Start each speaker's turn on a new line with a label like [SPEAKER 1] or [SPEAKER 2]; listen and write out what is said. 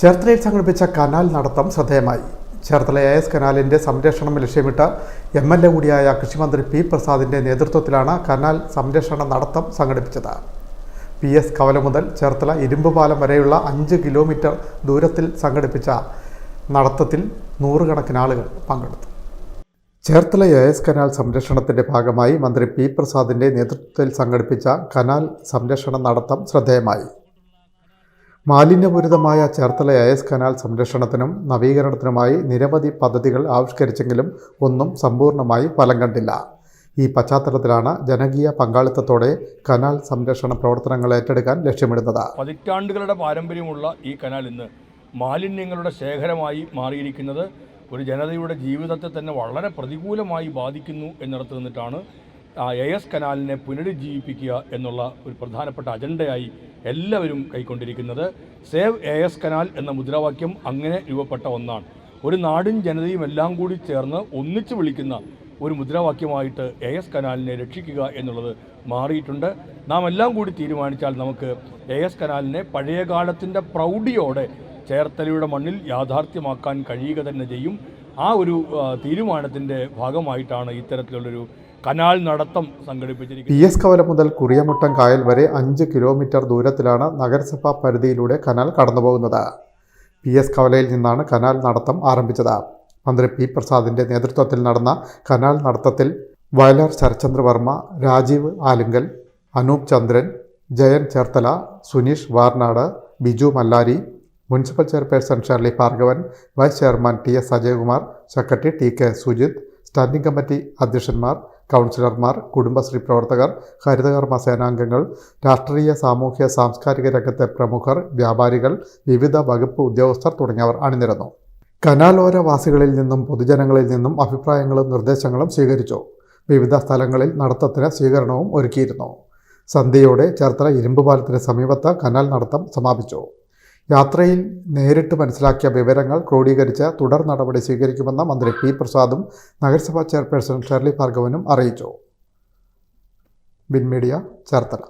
[SPEAKER 1] ചേർത്തലയിൽ സംഘടിപ്പിച്ച കനാൽ നടത്തം ശ്രദ്ധേയമായി. ചേർത്തല എ എസ് കനാലിന്റെ സംരക്ഷണം ലക്ഷ്യമിട്ട് എം എൽ എ കൂടിയായ കൃഷിമന്ത്രി പി പ്രസാദിന്റെ നേതൃത്വത്തിലാണ് കനാൽ സംരക്ഷണ നടത്തം സംഘടിപ്പിച്ചത്. പി എസ് കവല മുതൽ ചേർത്തല ഇരുമ്പുപാലം വരെയുള്ള അഞ്ച് കിലോമീറ്റർ ദൂരത്തിൽ സംഘടിപ്പിച്ച നടത്തത്തിൽ നൂറുകണക്കിന് ആളുകൾ പങ്കെടുത്തു. ചേർത്തല എ എസ് കനാൽ സംരക്ഷണത്തിന്റെ ഭാഗമായി മന്ത്രി പി പ്രസാദിന്റെ നേതൃത്വത്തിൽ സംഘടിപ്പിച്ച കനാൽ സംരക്ഷണ നടത്തം ശ്രദ്ധേയമായി. മാലിന്യപൂരിതമായ ചേർത്തല എസ് കനാൽ സംരക്ഷണത്തിനും നവീകരണത്തിനുമായി നിരവധി പദ്ധതികൾ ആവിഷ്കരിച്ചെങ്കിലും ഒന്നും സമ്പൂർണമായി ഫലം കണ്ടില്ല. ഈ പശ്ചാത്തലത്തിലാണ് ജനകീയ പങ്കാളിത്തത്തോടെ കനാൽ സംരക്ഷണ പ്രവർത്തനങ്ങൾ ഏറ്റെടുക്കാൻ ലക്ഷ്യമിടുന്നത്.
[SPEAKER 2] പതിറ്റാണ്ടുകളുടെ പാരമ്പര്യമുള്ള ഈ കനാൽ ഇന്ന് മാലിന്യങ്ങളുടെ ശേഖരമായി മാറിയിരിക്കുന്നത് ഒരു ജനതയുടെ ജീവിതത്തെ തന്നെ വളരെ പ്രതികൂലമായി ബാധിക്കുന്നു എന്നിടത്ത് നിന്നിട്ടാണ് ആ എ എസ് കനാലിനെ പുനരുജ്ജീവിപ്പിക്കുക എന്നുള്ള ഒരു പ്രധാനപ്പെട്ട അജണ്ടയായി എല്ലാവരും കൈക്കൊണ്ടിരിക്കുന്നത്. സേവ് എ എസ് കനാൽ എന്ന മുദ്രാവാക്യം അങ്ങനെ രൂപപ്പെട്ട ഒന്നാണ്. ഒരു നാടും ജനതയും എല്ലാം കൂടി ചേർന്ന് ഒന്നിച്ചു വിളിക്കുന്ന ഒരു മുദ്രാവാക്യമായിട്ട് എ എസ് കനാലിനെ രക്ഷിക്കുക എന്നുള്ളത് മാറിയിട്ടുണ്ട്. നാം എല്ലാം കൂടി തീരുമാനിച്ചാൽ നമുക്ക് എ എസ് കനാലിനെ പഴയകാലത്തിന്റെ പ്രൗഢിയോടെ ചേർത്തലയുടെ മണ്ണിൽ യാഥാർത്ഥ്യമാക്കാൻ കഴിയുക തന്നെ ചെയ്യും. ആ ഒരു തീരുമാനത്തിന്റെ ഭാഗമായിട്ടാണ് ഇത്തരത്തിലുള്ളൊരു കനാൽ നടത്തം സംഘടിപ്പിച്ചിരിക്കുന്നത്
[SPEAKER 1] പി എസ് കവല മുതൽ കുറിയമുട്ടം കായൽ വരെ അഞ്ച് കിലോമീറ്റർ ദൂരത്തിലാണ് നഗരസഭാ പരിധിയിലൂടെ കനാൽ കടന്നുപോകുന്നത്. പി എസ് കവലയിൽ നിന്നാണ് കനാൽ നടത്തം ആരംഭിച്ചത്. മന്ത്രി പി പ്രസാദിന്റെ നേതൃത്വത്തിൽ നടന്ന canal നടത്തത്തിൽ Vayalar Sarachandra Varma Rajeev Alunkal Anoop Chandran Jayan Cherthala Suneesh Varnad Biju Mallari municipal chairperson Shirley Bhargavan vice chairman T S Ajayakumar secretary T K Sujith standing committee അധ്യക്ഷന്മാർ കൗൺസിലർമാർ കുടുംബശ്രീ പ്രവർത്തകർ ഹരിതകർമ്മ സേനാംഗങ്ങൾ രാഷ്ട്രീയ സാമൂഹ്യ സാംസ്കാരിക രംഗത്തെ പ്രമുഖർ വ്യാപാരികൾ വിവിധ വകുപ്പ് ഉദ്യോഗസ്ഥർ തുടങ്ങിയവർ അണിനിരന്നു. കനാലോര വാസികളിൽ നിന്നും പൊതുജനങ്ങളിൽ നിന്നും അഭിപ്രായങ്ങളും നിർദ്ദേശങ്ങളും സ്വീകരിച്ചു. വിവിധ സ്ഥലങ്ങളിൽ നടത്തത്തിന് സ്വീകരണവും ഒരുക്കിയിരുന്നു. സന്ധ്യയോടെ ചേർത്തല ഇരുമ്പുപാലത്തിന് സമീപത്ത് കനാൽ നടത്തം സമാപിച്ചു. യാത്രയിൽ നേരിട്ട് മനസ്സിലാക്കിയ വിവരങ്ങൾ ക്രോഡീകരിച്ച് തുടർ നടപടി സ്വീകരിക്കുമെന്ന് മന്ത്രി പി പ്രസാദും നഗരസഭാ ചെയർപേഴ്സൺ ഷെർലി ഭാർഗവനും അറിയിച്ചു. ബിൻ മീഡിയ ചേർത്തല.